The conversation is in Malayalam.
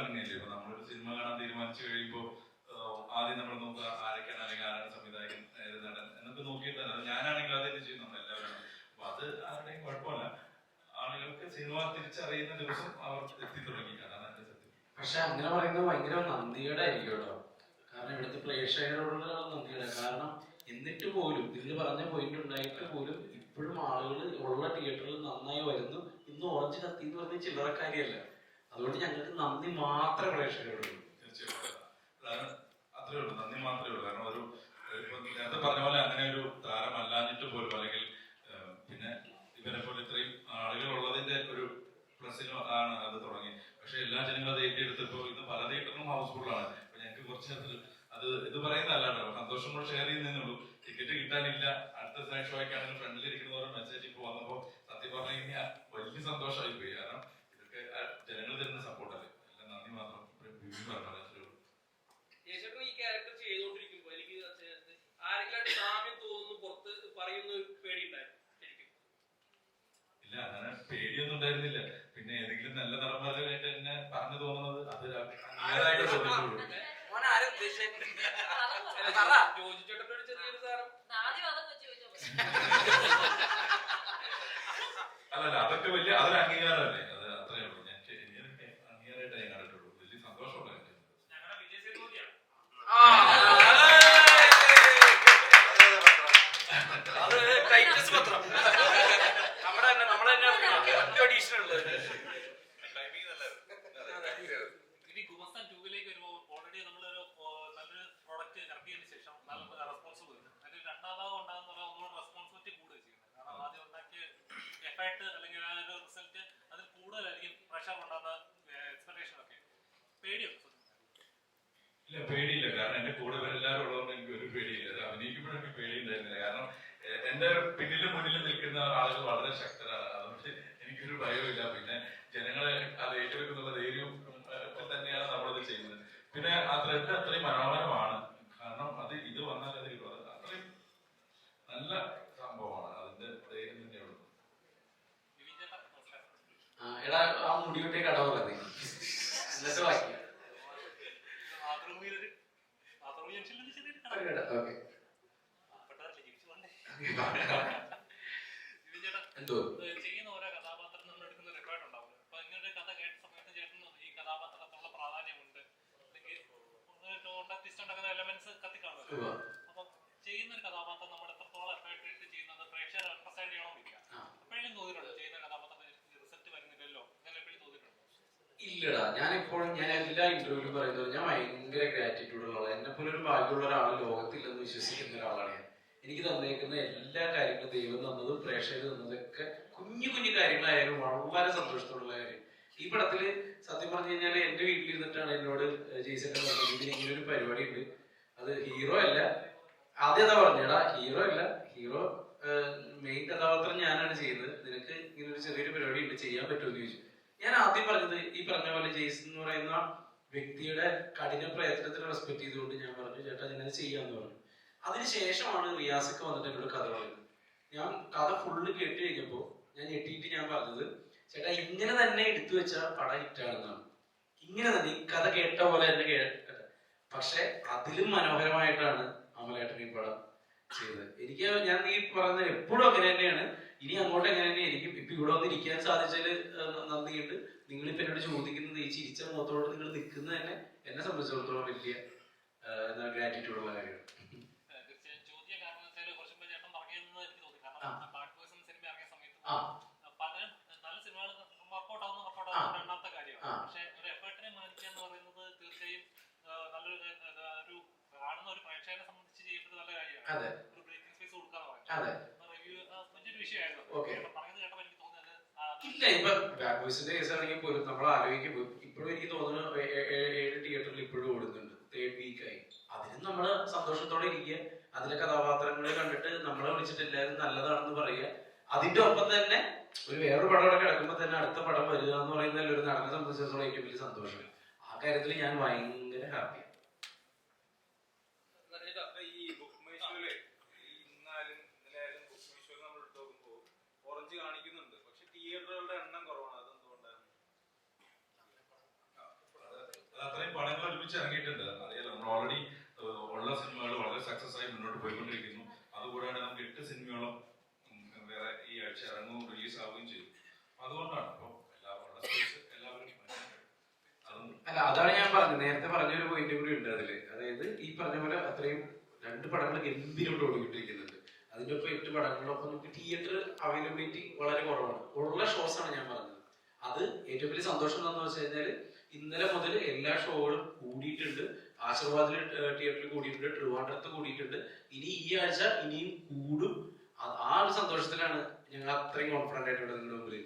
അങ്ങനെയല്ലേ ഇപ്പൊ നമ്മളൊരു സിനിമ കാണാൻ തീരുമാനിച്ചു കഴിയുമ്പോൾ ആദ്യം നമ്മൾ നോക്കുക ആരൊക്കെയാണ് അല്ലെങ്കിൽ ആരാണ് സംവിധായകൻ ഏത് നടൻ എന്നൊക്കെ നോക്കിയിട്ടാണ്. അത് ഞാനാണെങ്കിൽ ആദ്യം ചെയ്യും നമ്മൾ എല്ലാവരും അപ്പൊ അത് ആരുടെയും കുഴപ്പമില്ല. ആളുകൾക്ക് സിനിമ തിരിച്ചറിയുന്ന ദിവസം അവർ എത്തി തുടങ്ങി. അതാണ് എന്റെ സത്യം. പക്ഷെ അങ്ങനെ പറയുന്നത് ഭയങ്കര നന്ദിയുടെ ആയിരിക്കും കാരണം ഇവിടുത്തെ പ്രേക്ഷകരോടുള്ള നന്ദിയുടെ കാരണം എന്നിട്ട് പോലും ഇതിൽ പറഞ്ഞ പോയിന്റ് ഉണ്ടായിട്ട് പോലും ഇപ്പോഴും ആളുകൾ ഉള്ള തിയേറ്ററിൽ നന്നായി വരുന്നു. ഇന്ന് ഓറഞ്ച് കത്തി എന്ന് പറഞ്ഞ ചില്ലറക്കാരിയല്ല. അതുകൊണ്ട് ഞങ്ങൾക്ക് നന്ദി മാത്രമേ പ്രേക്ഷകരുള്ളൂ തീർച്ചയായിട്ടും. അതാണ് അത്രേ ഉള്ളൂ. നന്ദി മാത്രമേ ഉള്ളൂ. കാരണം ഒരു നേരത്തെ പറഞ്ഞ പോലെ അങ്ങനെ ഒരു താരമല്ലാഞ്ഞിട്ട് പോലും അല്ലെങ്കിൽ പിന്നെ ഇവരെ പോലെ ഇത്രയും ആളുകൾ ഉള്ളതിന്റെ ഒരു പ്ലസിനും ആണ് അത് തുടങ്ങി. പക്ഷെ എല്ലാ ജനങ്ങളും അത് ഏറ്റെടുത്തപ്പോൾ ഇന്ന് പല തിയേറ്ററും ഹൗസ്ഫുൾ ആണ്. അപ്പൊ ഞങ്ങൾക്ക് കുറച്ച് അത് ഇത് പറയുന്നതല്ലാട്ടോ. സന്തോഷം കൂടെ ഷെയർ ചെയ്യുന്നേ ടിക്കറ്റ് കിട്ടാനില്ല. അടുത്ത സൈഡ് ഷോയ്ക്കാണെങ്കിൽ ഫ്രണ്ടിൽ ഇരിക്കുന്നവരുടെ മെസ്സേജ് ഇപ്പൊ വന്നപ്പോ സത്യം പറഞ്ഞു കഴിഞ്ഞാൽ വലിയ സന്തോഷമായി പോയി. കാരണം ഇതൊക്കെ ജനങ്ങൾ തരുന്ന സപ്പോർട്ടല്ലേ എല്ലാം നന്ദി മാത്രം ബിബി പറഞ്ഞു അത്രേ ഉള്ളൂ യേശുട്ടൻ ഈ ക്യാരക്ടർ ചെയ്തുകൊണ്ടിരിക്കുമ്പോ എനിക്ക് ആരെങ്കിലും സാമ്യം തോന്നുന്നു പുറത്ത് പറയുന്ന ഒരു പേടി ഉണ്ടായിരുന്നു ഇല്ല അങ്ങനെ പേടിയൊന്നും ഉണ്ടായിരുന്നില്ല. പിന്നെ ഏതെങ്കിലും നല്ല നടന്മാരുമായിട്ട് എന്നെ പറഞ്ഞു തോന്നുന്നത് അത് തോന്നിയിട്ടുള്ളൂ ജോജി ചെറിയൊരു സാധനം അല്ലല്ല അതൊക്കെ വലിയ അതൊരു അംഗീകാരമല്ലേ അത് അത്രേ ഉള്ളൂ ഞാൻ എനിക്ക് അംഗീകാരമായിട്ട് ഞാൻ കണ്ടിട്ടുള്ളൂ വലിയ സന്തോഷമുള്ള കാര്യം ഞങ്ങളുടെ വിജയ് സേതുപതിയാണ് അത് ടൈറ്റസ് പത്രം നമ്മുടെ തന്നെ നമ്മുടെ തന്നെ അഡീഷണൽ ഉള്ളത് ഇനി ഗുമസ്താൻ ടൂവിലേക്ക് വരുമ്പോൾ ഓൾറെഡി നമ്മളൊരു ഓ, നല്ലൊരു പ്രോഡക്റ്റ് ഇറക്കിയതിന് ശേഷം നല്ല റെസ്പോൺസ് വരുന്നു അതിൽ രണ്ടാം ഭാഗം ഉണ്ടാകുന്ന ഒന്നുകൂടെ റെസ്പോൺസിബിലിറ്റി കൂടുക ചെയ്യുന്നത് കാരണം ആദ്യം ഉണ്ടാക്കിയ എഫക്ട് അല്ലെങ്കിൽ ആ ഒരു റിസൾട്ട് അതിൽ കൂടുതലായിരിക്കും പ്രഷർ ഉണ്ടാകുന്ന എക്സ്പെക്ടേഷൻ ഒക്കെ പേടിയുണ്ട് ഇല്ല പേടിയില്ല. കാരണം എന്റെ കൂടെ ഇവരെല്ലാവരും ഉള്ളതുകൊണ്ട് എനിക്ക് ഒരു പേടിയില്ല അത് അഭിനയിക്കുമ്പോഴൊക്കെ പേടിയുണ്ടായിരുന്നില്ല കാരണം എ- എന്റെ പിന്നിലും മുന്നിലും നിൽക്കുന്ന ആളുകൾ വളരെ ശക്തരാണ്. അതുകൊണ്ട് എനിക്കൊരു ഭയമില്ല പിന്നെ ജനങ്ങളെ അത് ഏറ്റെടുക്കുന്ന ഒക്കെ തന്നെയാണ് നമ്മളത് ചെയ്യുന്നത്. പിന്നെ ആ ത്രെഡ് അത്രയും മനോഹരമാണ്. കാരണം അത് ഇത് വന്നാൽ അത് ഇത് അത് അത്രയും നല്ല സംഭവമാണ്. അതിന്റെ ധൈര്യം തന്നെയുള്ളൂ എടാ ആ മുടിവിട്ടേ കട പറയുന്നത് എന്നിട്ട് ഓക്കെ. എന്തോ? ചെയ്യുന്ന ഓരോ കഥാപാത്രം നമ്മൾ എടുക്കുന്ന റെക്കോർഡ് എഫേർട്ട് ഉണ്ടാവും അപ്പൊ ഇങ്ങനെ ഒരു കഥ കേട്ട സമയത്ത് ചേട്ടൻ ഈ പ്രാധാന്യമുണ്ട്. അല്ലെങ്കിൽ ട്വിസ്റ്റ് ഉണ്ടാക്കുന്ന എലമെന്റ്സ്. അപ്പൊ ചെയ്യുന്ന ഒരു കഥാപാത്രം നമ്മൾ എത്രത്തോളം എഫേർട്ട് ഇട്ട് ചെയ്യുന്നത് പ്രേക്ഷകർ അണ്ടർസ്റ്റാൻഡ് ചെയ്യണമെന്നില്ല ആ. എപ്പോഴെങ്കിലും തോന്നിയിട്ടുണ്ടോ? ചെയ്യുന്ന റിസൾട്ട് വരുന്നില്ലല്ലോ? അങ്ങനെ എപ്പോഴും തോന്നിയിട്ടുണ്ടോ? ഇല്ലടാ. ഞാൻ എപ്പോഴും ഞാൻ എല്ലാ ഇന്റർവ്യൂവിലും പറയുന്നത് ഞാൻ ഭയങ്കര ഗ്രാറ്റിറ്റ്യൂഡ് ഉള്ള ആളാണ് എന്നെ പോലെ ഒരു ഭാഗ്യമുള്ള ഒരാൾ ലോകത്തില്ലെന്ന് വിശ്വസിക്കുന്ന ഒരാളാണ് ഞാൻ. എനിക്ക് തന്നേക്കുന്ന എല്ലാ കാര്യങ്ങളും ദൈവം തന്നതും പ്രേക്ഷകർ തന്നതൊക്കെ കുഞ്ഞു കുഞ്ഞു കാര്യങ്ങളായാലും വളരെ സന്തോഷത്തോടുള്ള കാര്യം. ഈ പടത്തിൽ സത്യം പറഞ്ഞു കഴിഞ്ഞാൽ എന്റെ വീട്ടിലിരുന്നിട്ടാണ് എന്നോട് ജെയ്സന്റെ പറഞ്ഞത് ഒരു പരിപാടി ഉണ്ട് അത് ഹീറോ അല്ല. ആദ്യം അതാ പറഞ്ഞേടാ ഹീറോ അല്ല. ഹീറോ മെയിൻ കഥാപാത്രം ഞാനാണ് ചെയ്യുന്നത്. നിനക്ക് ഇങ്ങനെ ഒരു ചെറിയൊരു പരിപാടി ഉണ്ട് ചെയ്യാൻ പറ്റുമെന്ന് ചോദിച്ചു. ഞാൻ ആദ്യം പറഞ്ഞത് ഈ പറഞ്ഞ പോലെ ജെയ്സൺ എന്ന് പറയുന്ന വ്യക്തിയുടെ കഠിന പ്രയത്നത്തിന് റെസ്പെക്ട് ചെയ്തുകൊണ്ട് ഞാൻ പറഞ്ഞു ചേട്ടാ ഞാനത് ചെയ്യാന്ന് പറഞ്ഞു. അതിനുശേഷമാണ് റിയാസൊക്കെ വന്നിട്ട് എന്നോട് കഥ പറയുന്നത്. ഞാൻ കഥ ഫുള്ള് കേട്ട് കഴിഞ്ഞപ്പോൾ ഞാൻ ഞെട്ടിയിട്ട് ഞാൻ പറഞ്ഞത് ചേട്ടാ ഇങ്ങനെ തന്നെ എടുത്തു വെച്ച പടം ഹിറ്റാണെന്നാണ് ഇങ്ങനെ തന്നെ ഈ കഥ കേട്ട പോലെ തന്നെ കേട്ട പക്ഷെ അതിലും മനോഹരമായിട്ടാണ് അമലേട്ടൻ ഈ പടം ചെയ്തത്. എനിക്ക് ഞാൻ നീ പറഞ്ഞത് എപ്പോഴും അങ്ങനെ തന്നെയാണ്. ഇനി അങ്ങോട്ട് എങ്ങനെ തന്നെ എനിക്ക് ഇപ്പൊ ഇവിടെ വന്ന് ഇരിക്കാൻ സാധിച്ചതിൽ നന്ദിയുണ്ട്. നിങ്ങൾ നിങ്ങളിപ്പോ എന്നോട് ചോദിക്കുന്നത് ഈ ചിരിച്ച മുഖത്തോട് നിങ്ങൾ നിൽക്കുന്നത് തന്നെ എന്നെ സംബന്ധിച്ചിടത്തോളം വലിയ ഗ്രാറ്റിറ്റ്യൂഡ് ഉള്ള കാര്യമാണ് ഏഹ് തീർച്ചയായും ചോദ്യം കാരണം വെച്ചാൽ കുറച്ച് മുമ്പ് ചേട്ടൻ പറഞ്ഞതെന്ന് എനിക്ക് തോന്നി ആ. കാരണം ബാഡ് പേഴ്സൺ സിനിമ ഇറങ്ങിയ സമയത്ത് ആ. പലരും നല്ല സിനിമകൾ വർക്കൗട്ട് ആവുന്ന വർക്കൗട്ട് ആ. ആവുന്ന രണ്ടാമത്തെ കാര്യമാണ് ആ. പക്ഷെ ഒരു എഫേർട്ടിനെ മാനിക്കുക എന്ന് പറയുന്നത് തീർച്ചയായും ഒരു കാണുന്ന ഒരു പ്രേക്ഷകനെ സംബന്ധിച്ച് നല്ല കാര്യമാണ്. ഒരു ബ്രേക്കിംഗ് സ്പേസ് കൊടുക്കാന്ന് പറയുന്നത് റിവ്യൂ വലിയൊരു വിഷയമായിരുന്നു. Okay. കേട്ടപ്പോൾ എനിക്ക് തോന്നിയത് ഇല്ല ഇപ്പൊ കേസ് ആണെങ്കിൽ പോലും നമ്മൾ ആലോചിക്കുമ്പോൾ ഇപ്പോഴും എനിക്ക് തോന്നുന്നു ഏഴ് തിയേറ്ററിൽ ഇപ്പോഴും ഓടുന്നുണ്ട്. തേർഡ് വീക്ക് ആയി. അതിനും നമ്മൾ സന്തോഷത്തോടെ ഇരിക്കുക. അതിലെ കഥാപാത്രങ്ങളെ കണ്ടിട്ട് നമ്മളെ വിളിച്ചിട്ട് എല്ലാവരും നല്ലതാണെന്ന് പറയുക. അതിന്റെ ഒപ്പം തന്നെ ഒരു വേറൊരു പടം അവിടെ കിടക്കുമ്പോൾ തന്നെ അടുത്ത പടം വരിക എന്ന് പറയുന്നതിൽ ഒരു നടനെ സംബന്ധിച്ചിടത്തോളം ഏറ്റവും വലിയ ആ കാര്യത്തിൽ ഞാൻ ഭയങ്കര ഹാപ്പി ഈ ബുക്ക് ഇന്നാലും ഇന്നലെയായാലും ബുക്ക് നമ്മൾ എടുത്ത് ഓറഞ്ച് കാണിക്കുന്നുണ്ട്. പക്ഷെ തിയേറ്ററുകളുടെ എണ്ണം കുറവാണ്. അതെന്തുകൊണ്ടാണ്? ഒരുമിച്ച് ഇറങ്ങിയിട്ടുണ്ട്. അറിയാലോ നമ്മൾ ഓൾറെഡി ഉള്ള സിനിമകൾ വളരെ സക്സസ് ആയി മുന്നോട്ട് പോയിക്കൊണ്ടിരിക്കുന്നു. അതുകൂടാതെ നമുക്ക് എട്ട് സിനിമകളും വേറെ ഈ ആഴ്ച ഇറങ്ങും റിലീസ് ആവുകയും ചെയ്തു അതുകൊണ്ടാണ് അപ്പോൾ എല്ലാവരുടെ സ്പേസ് എല്ലാവരും അല്ല അതാണ് ഞാൻ പറഞ്ഞത്. നേരത്തെ പറഞ്ഞൊരു പോയിന്റ് കൂടി ഉണ്ട് അതിൽ. അതായത് ഈ പറഞ്ഞ പോലെ അത്രയും രണ്ട് പടങ്ങൾ ഗംഭീരമായിട്ട് ഓടിക്കൊണ്ടിരിക്കുന്നുണ്ട് അതിന്റെ ഒപ്പം എട്ട് പടങ്ങളിലൊപ്പം നമുക്ക് തിയേറ്റർ അവൈലബിലിറ്റി വളരെ കുറവാണ്. ഉള്ള ഷോസ് ആണ് ഞാൻ പറഞ്ഞത്. അത് ഏറ്റവും വലിയ സന്തോഷം എന്താണെന്ന് വെച്ച് കഴിഞ്ഞാൽ ഇന്നലെ മുതൽ എല്ലാ ഷോകളും കൂടിയിട്ടുണ്ട്. ആശീർവാദിൽ തിയേറ്ററിൽ കൂടിയിട്ടുണ്ട്. ട്രിവാൻഡ്രത്ത് കൂടിയിട്ടുണ്ട്. ഇനി ഈ ആഴ്ച ഇനിയും കൂടും. ആ ഒരു സന്തോഷത്തിലാണ് ഞങ്ങൾ അത്രയും കോൺഫിഡന്റ് ആയിട്ട് ഇവിടെ നിങ്ങളുടെ മുമ്പിൽ